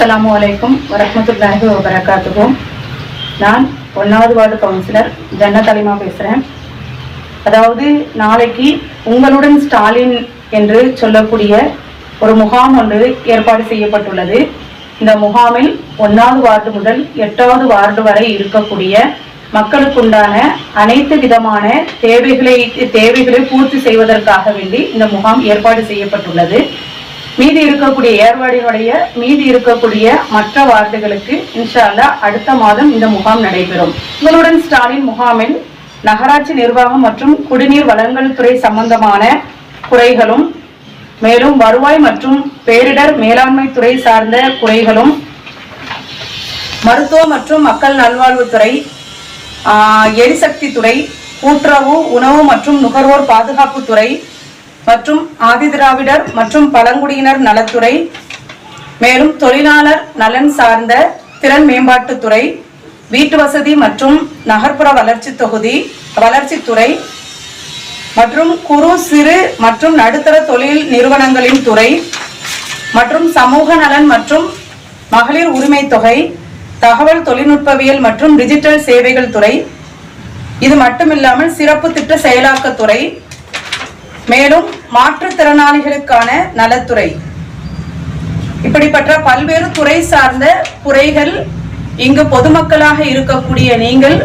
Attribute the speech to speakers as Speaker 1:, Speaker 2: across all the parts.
Speaker 1: அஸ்லாம் வலைக்கும் வரமத்துல்லாஹி வபரகாத்துஹும் நான் ஒன்றாவது வார்டு கவுன்சிலர் ஜன்ன அலிமா பேசுகிறேன் அதாவது நாளைக்கு உங்களுடன் ஸ்டாலின் என்று சொல்லக்கூடிய ஒரு முகாம் ஒன்று ஏற்பாடு செய்யப்பட்டுள்ளது. இந்த முகாமில் ஒன்றாவது வார்டு முதல் எட்டாவது வார்டு வரை இருக்கக்கூடிய மக்களுக்குண்டான அனைத்து விதமான தேவைகளை தேவைகளை பூர்த்தி செய்வதற்காக வேண்டி இந்த முகாம் ஏற்பாடு செய்யப்பட்டுள்ளது. மீதி இருக்கக்கூடிய ஏர்வாடினுடைய மீதி இருக்கக்கூடிய மற்ற வார்டுகளுக்கு இன்ஷால்லா அடுத்த மாதம் இந்த முகாம் நடைபெறும். உங்களுடன் ஸ்டாலின் முகாமில் நகராட்சி நிர்வாகம் மற்றும் குடிநீர் வளங்கள் துறை சம்பந்தமான குறைகளும் மேலும் வருவாய் மற்றும் பேரிடர் மேலாண்மை துறை சார்ந்த குறைகளும் மருத்துவ மற்றும் மக்கள் நல்வாழ்வுத்துறை ஆஹ், எரிசக்தி துறை கூட்டுறவு உணவு மற்றும் நுகர்வோர் பாதுகாப்பு துறை மற்றும் ஆதிதிராவிடர் மற்றும் பழங்குடியினர் நலத்துறை மேலும் தொழிலாளர் நலன் சார்ந்த திறன் மேம்பாட்டுத்துறை வீட்டு வசதி மற்றும் நகர்ப்புற வளர்ச்சி தொகுதி வளர்ச்சித்துறை மற்றும் குறு சிறு மற்றும் நடுத்தர தொழில் நிறுவனங்களின் துறை மற்றும் சமூக நலன் மற்றும் மகளிர் உரிமை தொகை தகவல் தொழில்நுட்பவியல் மற்றும் டிஜிட்டல் சேவைகள் துறை. இது மட்டுமில்லாமல் சிறப்பு திட்ட செயலாக்கத்துறை மேலும் மாற்றுத்திறனாளிகளுக்கான நலத்துறை. இப்படிப்பட்ட பல்வேறு துறை சார்ந்த குறைகள் இங்கு பொதுமக்களாக இருக்கக்கூடிய நீங்கள்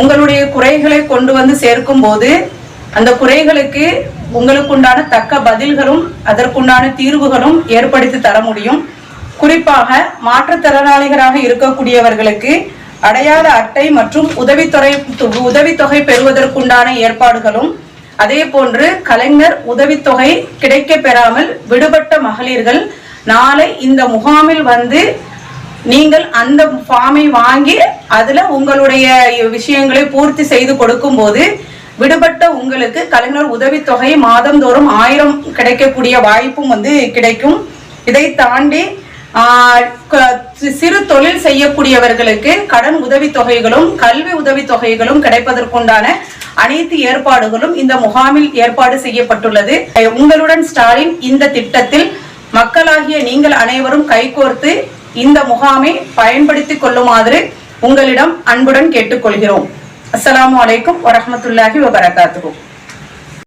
Speaker 1: உங்களுடைய குறைகளை கொண்டு வந்து சேர்க்கும் போது அந்த குறைகளுக்கு உங்களுக்குண்டான தக்க பதில்களும் அதற்குண்டான தீர்வுகளும் ஏற்படுத்தி தர முடியும். குறிப்பாக மாற்றுத்திறனாளிகளாக இருக்கக்கூடியவர்களுக்கு அடையாள அட்டை மற்றும் உதவித்தொகை உதவித்தொகை பெறுவதற்குண்டான ஏற்பாடுகளும் அதே போன்று கலைஞர் உதவித்தொகை கிடைக்க பெறாமல் விடுபட்ட மகளிர்கள் நாளை இந்த முகாமில் வந்து நீங்கள் அந்த ஃபார்மை வாங்கி அதுல உங்களுடைய விஷயங்களை பூர்த்தி செய்து கொடுக்கும் போது விடுபட்ட உங்களுக்கு கலைஞர் உதவித்தொகை மாதந்தோறும் ஆயிரம் கிடைக்கக்கூடிய வாய்ப்பும் வந்து கிடைக்கும். இதை தாண்டி சிறு தொழில் செய்யக்கூடியவர்களுக்கு கடன் உதவித்தொகைகளும் கல்வி உதவித்தொகைகளும் கிடைப்பதற்குண்டான அனைத்து ஏற்பாடுகளும் இந்த முகாமில் ஏற்பாடு செய்யப்பட்டுள்ளது. உங்களுடன் ஸ்டாலின் இந்த திட்டத்தில் மக்களாகிய நீங்கள் அனைவரும் கைகோர்த்து இந்த முகாமை பயன்படுத்திக் கொள்ளுமாறு உங்களிடம் அன்புடன் கேட்டுக்கொள்கிறோம். அஸ்லாம் அலைக்கும் வரமத்துல்லாஹி வபரகாத்துஹு.